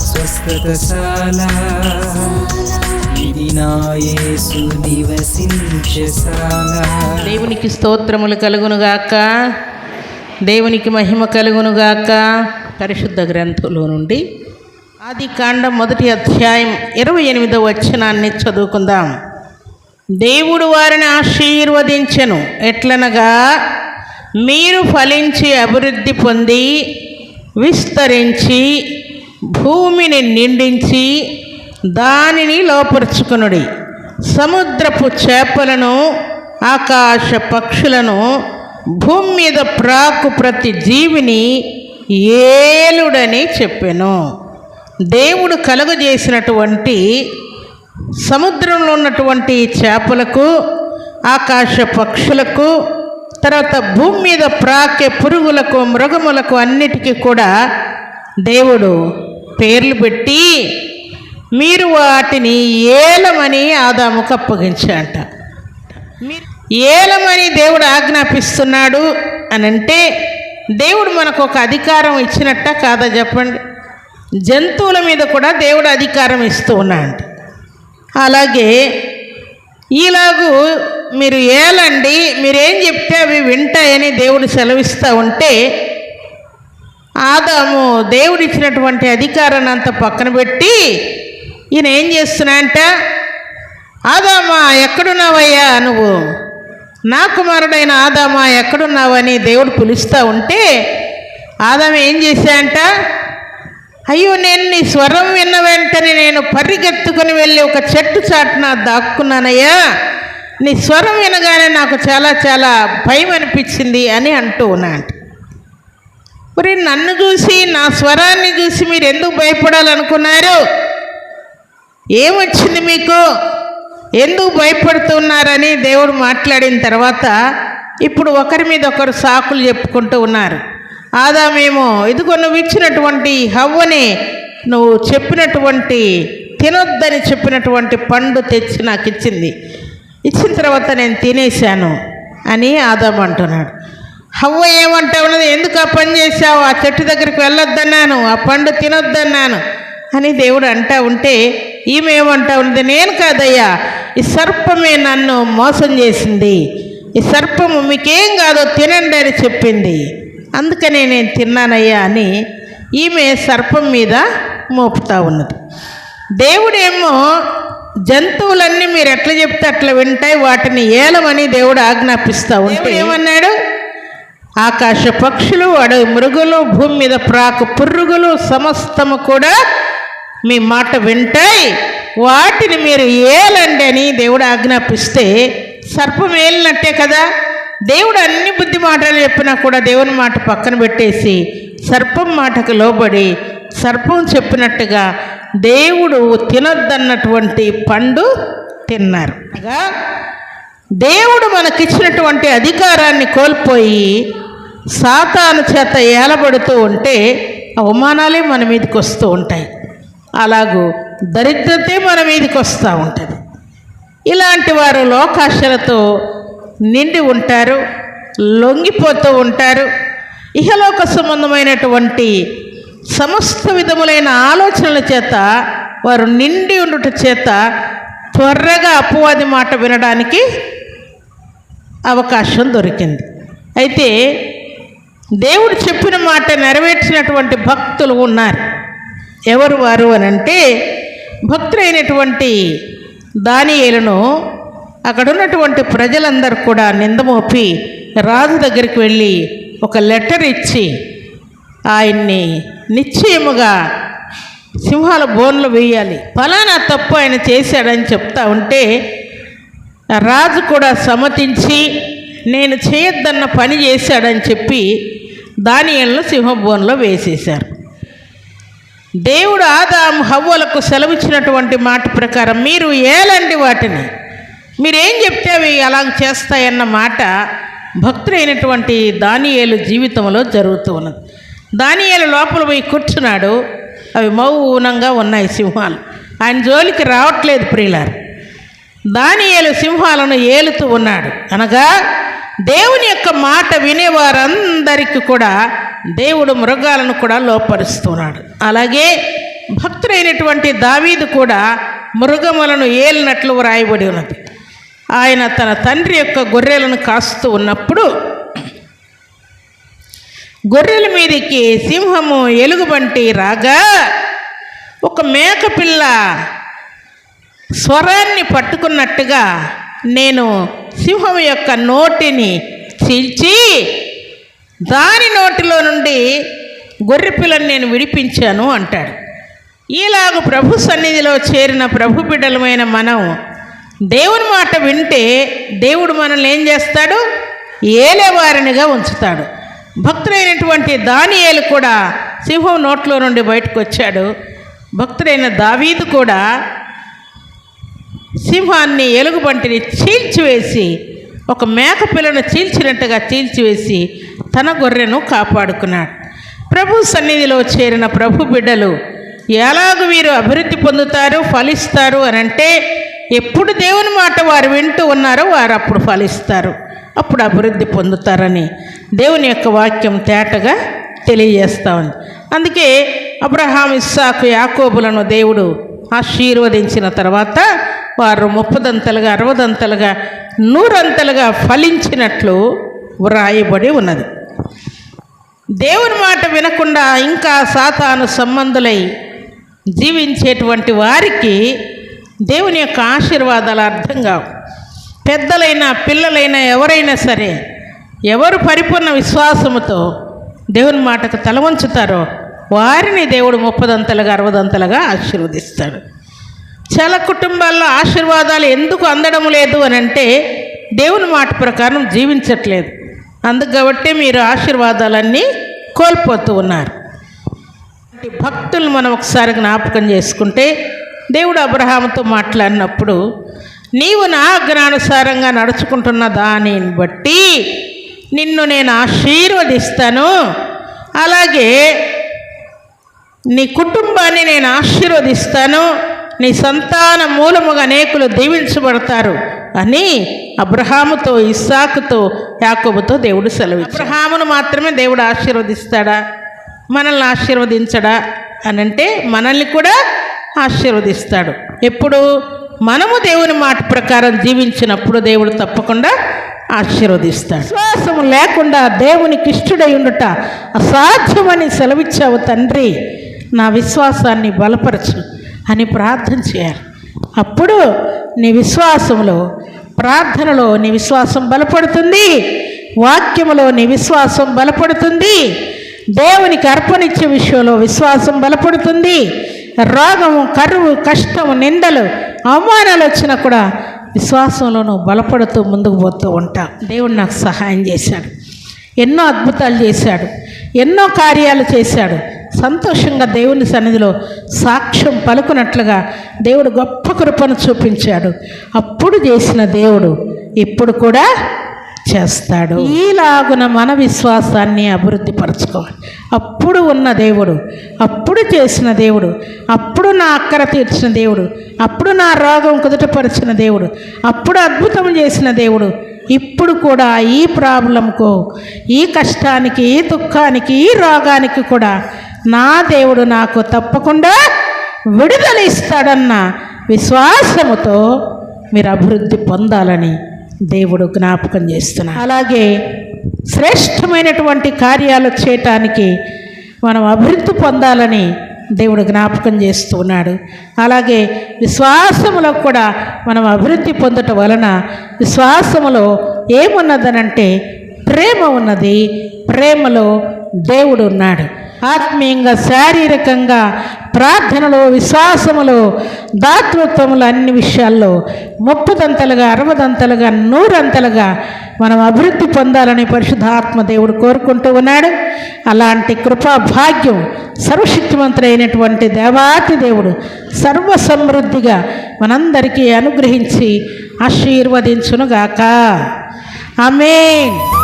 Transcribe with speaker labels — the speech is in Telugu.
Speaker 1: స్వస్థతశాల. ఇది నా యేసు నివసించశాల
Speaker 2: దేవునికి స్తోత్రములు కలుగునుగాక. దేవునికి మహిమ కలుగునుగాక. పరిశుద్ధ గ్రంథంలో నుండి ఆది కాండం మొదటి అధ్యాయం ఇరవై ఎనిమిదవ వచనాన్ని చదువుకుందాం. దేవుడు వారిని ఆశీర్వదించెను. ఎట్లనగా మీరు ఫలించి అభివృద్ధి పొంది విస్తరించి భూమిని నిండించి దానిని లోపరుచుకునుడి. సముద్రపు చేపలను ఆకాశ పక్షులను భూమి మీద ప్రాకు ప్రతి జీవిని ఏలుడని చెప్పెను. దేవుడు కలుగజేసినటువంటి సముద్రంలో ఉన్నటువంటి చేపలకు ఆకాశ పక్షులకు తర్వాత భూమి మీద ప్రాకే పురుగులకు మృగములకు అన్నిటికీ కూడా దేవుడు పేర్లు పెట్టి మీరు వాటిని ఏలమని ఆదాముకు అప్పగించాట మీరు ఏలమని దేవుడు ఆజ్ఞాపిస్తున్నాడు అని అంటే దేవుడు మనకు ఒక అధికారం ఇచ్చినట్ట కాదా చెప్పండి? జంతువుల మీద కూడా దేవుడు అధికారం ఇస్తూ ఉన్నాడు అలాగే ఈలాగు మీరు ఏలండి మీరేం చెప్తే అవి వింటాయని దేవుడు సెలవిస్తూ ఉంటే ఆదాము దేవుడు ఇచ్చినటువంటి అధికారాన్ని అంతా పక్కన పెట్టి ఈయన ఏం చేస్తున్నాయంట ఆదామా ఎక్కడున్నావయ్యా నువ్వు? నా కుమారుడైన ఆదామా ఎక్కడున్నావని దేవుడు పిలుస్తూ ఉంటే ఆదాము ఏం చేశాయంట అయ్యో నేను నీ స్వరం విన్న వెంటనే నేను పరిగెత్తుకుని వెళ్ళి ఒక చెట్టు చాటున దాక్కున్నానయ్యా. నీ స్వరం వినగానే నాకు చాలా చాలా భయం అనిపించింది అని అంటూ ఉన్నాడు మరి నన్ను చూసి నా స్వరాన్ని చూసి మీరు ఎందుకు భయపడాలనుకున్నారు? ఏమొచ్చింది మీకు? ఎందుకు భయపడుతున్నారని దేవుడు మాట్లాడిన తర్వాత ఇప్పుడు ఒకరి మీద ఒకరు సాకులు చెప్పుకుంటూ ఉన్నారు. ఆదామేమో ఇదిగో నువ్వు ఇచ్చినటువంటి హవ్వని నువ్వు చెప్పినటువంటి తినొద్దని చెప్పినటువంటి పండు తెచ్చి నాకు ఇచ్చింది ఇచ్చిన తర్వాత నేను తినేశాను అని ఆదాము అంటున్నాడు. హవ్వ ఏమంటా ఉన్నది? ఎందుకు ఆ పని చేశావు? ఆ చెట్టు దగ్గరికి వెళ్ళొద్దన్నాను ఆ పండు తినొద్దన్నాను అని దేవుడు అంటా ఉంటే ఈమె ఏమంటా ఉన్నది? నేను కాదయ్యా ఈ సర్పమే నన్ను మోసం చేసింది. ఈ సర్పము మీకేం కాదో తినండి అని చెప్పింది. అందుకనే నేను తిన్నానయ్యా అని ఈమె సర్పం మీద మోపుతా ఉన్నది. దేవుడేమో జంతువులన్నీ మీరు ఎట్లా చెప్తే అట్లా వింటాయి వాటిని ఏలమని దేవుడు ఆజ్ఞాపిస్తూ ఉంటే ఏమన్నాడు? ఆకాశ పక్షులు అడవి మృగులు భూమి మీద ప్రాకు పురుగులు సమస్తము కూడా మీ మాట వింటాయి. వాటిని మీరు ఏలండి అని దేవుడు ఆజ్ఞాపిస్తే సర్పం ఏలినట్టే కదా? దేవుడు అన్ని బుద్ధి మాటలు చెప్పినా కూడా దేవుని మాట పక్కన పెట్టేసి సర్పం మాటకు లోబడి సర్పం చెప్పినట్టుగా దేవుడు తినొద్దన్నటువంటి పండు తిన్నారు. అనగా దేవుడు మనకిచ్చినటువంటి అధికారాన్ని కోల్పోయి సాతాను చేత ఏలబడుతూ ఉంటే అవమానాలే మన మీదకి వస్తూ ఉంటాయి. అలాగూ దరిద్రతే మన మీదకి వస్తూ ఉంటుంది. ఇలాంటి వారు లోకాశలతో నిండి ఉంటారు లొంగిపోతూ ఉంటారు. ఇహలోక సంబంధమైనటువంటి సమస్త విధములైన ఆలోచనల చేత వారు నిండి ఉండుట చేత త్వరగా అపవాది మాట వినడానికి అవకాశం దొరికింది. అయితే దేవుడు చెప్పిన మాట నెరవేర్చినటువంటి భక్తులు ఉన్నారు. ఎవరు వారు అని అంటే భక్తులైనటువంటి దానియేలను అక్కడ ఉన్నటువంటి ప్రజలందరూ కూడా నిందమోపి రాజు దగ్గరికి వెళ్ళి ఒక లెటర్ ఇచ్చి ఆయన్ని నిశ్చయముగా సింహాల బోన్లు వేయాలి. ఫలానా తప్పు ఆయన చేశాడని చెప్తా ఉంటే రాజు కూడా సమ్మతించి నేను చేయొద్దన్న పని చేశాడని చెప్పి దానియలను సింహబోన్లో వేసేశారు. దేవుడు ఆదాం హవ్వలకు సెలవిచ్చినటువంటి మాట ప్రకారం మీరు ఏలండి వాటిని. మీరేం చెప్తే అవి అలా చేస్తాయన్న మాట భక్తులైనటువంటి దానియేలు జీవితంలో జరుగుతూ ఉన్నది. దానియాల లోపల పోయి కూర్చున్నాడు. అవి మౌనంగా ఉన్నాయి సింహాలు. ఆయన జోలికి రావట్లేదు ప్రియులారు. దానియేలు సింహాలను ఏలుతూ ఉన్నాడు. అనగా దేవుని యొక్క మాట వినేవారందరికీ కూడా దేవుడు మృగాలను కూడా లోపరుస్తున్నాడు. అలాగే భక్తుడైనటువంటి దావీదు కూడా మృగములను ఏలినట్లు వ్రాయబడి ఉన్నది. ఆయన తన తండ్రి యొక్క గొర్రెలను కాస్తూ ఉన్నప్పుడు గొర్రెల మీదకి సింహము ఎలుగుబంటి రాగా. ఒక మేకపిల్ల స్వరాన్ని పట్టుకున్నట్టుగా నేను సింహం యొక్క నోటిని చీల్చి దాని నోటిలో నుండి గొర్రెపిల్లని నేను విడిపించాను అంటాడు. ఈలాగ ప్రభు సన్నిధిలో చేరిన ప్రభు బిడ్డలమైన మనం దేవుని మాట వింటే దేవుడు మనల్ని ఏం చేస్తాడు? ఏలేవారినిగా ఉంచుతాడు. భక్తుడైనటువంటి దానియేలు కూడా సింహం నోట్లో నుండి బయటకు వచ్చాడు భక్తుడైన దావీదు కూడా సింహాన్ని ఎలుగుబంటిని చీల్చివేసి ఒక మేక పిల్లను చీల్చినట్టుగా చీల్చివేసి తన గొర్రెను కాపాడుకున్నాడు. ప్రభు సన్నిధిలో చేరిన ప్రభు బిడ్డలు ఎలాగ వీరు అభివృద్ధి పొందుతారు ఫలిస్తారు అని అంటే ఎప్పుడు దేవుని మాట వారు వింటూ ఉన్నారో వారు అప్పుడు ఫలిస్తారు అప్పుడు అభివృద్ధి పొందుతారని దేవుని యొక్క వాక్యం తేటగా తెలియజేస్తా ఉంది. అందుకే అబ్రహాం ఇస్సాకు యాకోబులను దేవుడు ఆశీర్వదించిన తర్వాత వారు ముప్పదంతలుగా అరవదంతలుగా నూరంతలుగా ఫలించినట్లు వ్రాయబడి ఉన్నది. దేవుని మాట వినకుండా ఇంకా సాతాను సంబంధులై జీవించేటువంటి వారికి దేవుని యొక్క ఆశీర్వాదాలు అర్థం కావు. పెద్దలైనా పిల్లలైనా ఎవరైనా సరే ఎవరు పరిపూర్ణ విశ్వాసముతో దేవుని మాటకు తలవంచుతారో వారిని దేవుడు ముప్పదంతలుగా అరవదంతలుగా ఆశీర్వదిస్తాడు. చాలా కుటుంబాల్లో ఆశీర్వాదాలు ఎందుకు అందడం లేదు అని అంటే దేవుని మాట ప్రకారం జీవించట్లేదు. అందుకు కాబట్టి మీరు ఆశీర్వాదాలన్నీ కోల్పోతూ ఉన్నారు. భక్తులు మనం ఒకసారి జ్ఞాపకం చేసుకుంటే దేవుడు అబ్రహాముతో మాట్లాడినప్పుడు నీవు నా ఆజ్ఞానుసారంగా నడుచుకుంటున్న దానిని బట్టి నిన్ను నేను ఆశీర్వదిస్తాను. అలాగే నీ కుటుంబాన్ని నేను ఆశీర్వదిస్తాను. నీ సంతాన మూలముగా అనేకులు దీవించబడతారు. అని అబ్రహాముతో ఇస్సాకుతో యాకోబుతో దేవుడు సెలవు అబ్రహామును మాత్రమే దేవుడు ఆశీర్వదిస్తాడా? మనల్ని ఆశీర్వదించడా? అని అంటే మనల్ని కూడా ఆశీర్వదిస్తాడు. ఎప్పుడు మనము దేవుని మాట ప్రకారం జీవించినప్పుడు దేవుడు తప్పకుండా ఆశీర్వదిస్తాడు. విశ్వాసం లేకుండా దేవునికి ఇష్టడై ఉండుట అసాధ్యమని సెలవిచ్చావు తండ్రి. నా విశ్వాసాన్ని బలపరచు అని ప్రార్థన చేయాలి. అప్పుడు నీ విశ్వాసంలో ప్రార్థనలో నీ విశ్వాసం బలపడుతుంది. వాక్యములో నీ విశ్వాసం బలపడుతుంది. దేవునికి అర్పణిచ్చే విషయంలో విశ్వాసం బలపడుతుంది. రోగము కరువు కష్టము నిందలు అవమానాలు వచ్చినా కూడా విశ్వాసంలోనూ బలపడుతూ ముందుకు పోతూ ఉంటా. దేవుడు నాకు సహాయం చేశాడు. ఎన్నో అద్భుతాలు చేశాడు. ఎన్నో కార్యాలు చేశాడు. సంతోషంగా దేవుని సన్నిధిలో సాక్ష్యం పలుకున్నట్లుగా దేవుడు గొప్ప కృపను చూపించాడు. అప్పుడు చేసిన దేవుడు ఇప్పుడు కూడా చేస్తాడు. ఈలాగున మన విశ్వాసాన్ని అభివృద్ధి పరచుకోవాలి. అప్పుడు ఉన్న దేవుడు అప్పుడు చేసిన దేవుడు అప్పుడు నా అక్కర తీర్చిన దేవుడు అప్పుడు నా రోగం కుదుటపరిచిన దేవుడు అప్పుడు అద్భుతం చేసిన దేవుడు ఇప్పుడు కూడా ఈ ప్రాబ్లంకు ఈ కష్టానికి ఈ దుఃఖానికి ఈ రోగానికి కూడా నా దేవుడు నాకు తప్పకుండా విడుదల ఇస్తాడన్న విశ్వాసముతో మీరు అభివృద్ధి పొందాలని దేవుడు జ్ఞాపకం చేస్తున్నాడు. అలాగే శ్రేష్టమైనటువంటి కార్యాలు చేయటానికి మనం అభివృద్ధి పొందాలని దేవుడు జ్ఞాపకం చేస్తున్నాడు అలాగే విశ్వాసములో కూడా మనం అభివృద్ధి పొందటం వలన విశ్వాసములో ఏమున్నదనంటే ప్రేమ ఉన్నది. ప్రేమలో దేవుడు ఉన్నాడు. ఆత్మీయంగా శారీరకంగా ప్రార్థనలో విశ్వాసములో దాతృత్వములు అన్ని విషయాల్లో ముప్పదంతలుగా అరవదంతలుగా నూరంతలుగా మనం అభివృద్ధి పొందాలని పరిశుద్ధాత్మ దేవుడు కోరుకుంటూ ఉన్నాడు. అలాంటి కృపా భాగ్యం సర్వశక్తివంతుడైనటువంటి దేవాతి దేవుడు సర్వ సమృద్ధిగా మనందరికీ అనుగ్రహించి ఆశీర్వదించునుగాక. ఆమేన్.